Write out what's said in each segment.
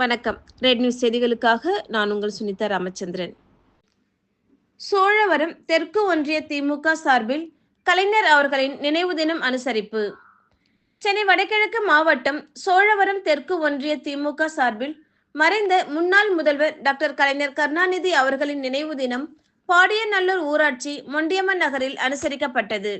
வணக்கம். Red news செய்திகளுக்காக நான் உங்கள் சுனிதா ராமச்சந்திரன். சோழவரம் தெற்கு ஒன்றிய திமுக சார்பில் கலைஞர் அவர்களின் நினைவு தினம் அனுசரிப்பு. சென்னை வடகிழக்கு மாவட்டம் சோழவரம் தெற்கு ஒன்றிய திமுக சார்பில் மறைந்த முன்னாள் முதல்வர் டாக்டர் கலைஞர் கருணாநிதி அவர்களின் நினைவு தினம் பாடியநல்லூர் ஊராட்சி மொண்டியம்மன் நகரில் அனுசரிக்கப்பட்டது.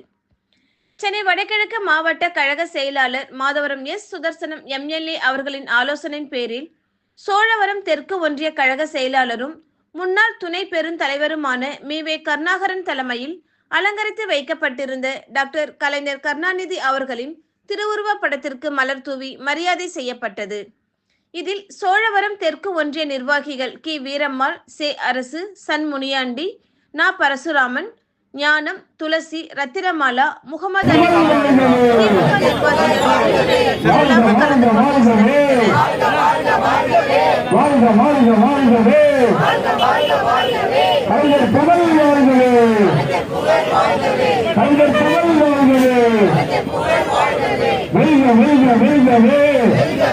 சென்னை வடகிழக்கு மாவட்ட கழக செயலாளர் மாதவரம் எஸ். சுதர்சனம் எம்எல்ஏ அவர்களின் ஆலோசனையின் பேரில் சோழவரம் தெற்கு ஒன்றிய கழக செயலாளரும் முன்னாள் துணை பெருந்தலைவருமான மீவே கருணாகரன் தலைமையில் அலங்கரித்து வைக்கப்பட்டிருந்த டாக்டர் கலைஞர் கருணாநிதி அவர்களின் திருவுருவப் படத்திற்கு மலர் தூவி மரியாதை செய்யப்பட்டது. இதில் சோழவரம் தெற்கு ஒன்றிய நிர்வாகிகள் கி. வீரம்மாள் சே. அரசு சன். முனியாண்டி நா. பரசுராமன் ஞானம் துளசி ரத்திரமாலா முகமது அலி திமுக நிர்வாகிகள் கலந்து வாழ்கவே. கலைஞர் புகழ் வாழ்கவே. கலைஞர் புகழ் வாழ்கவே. வெல்க வெல்க வெல்கவே. வெல்க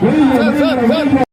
வெல்க வெல்க.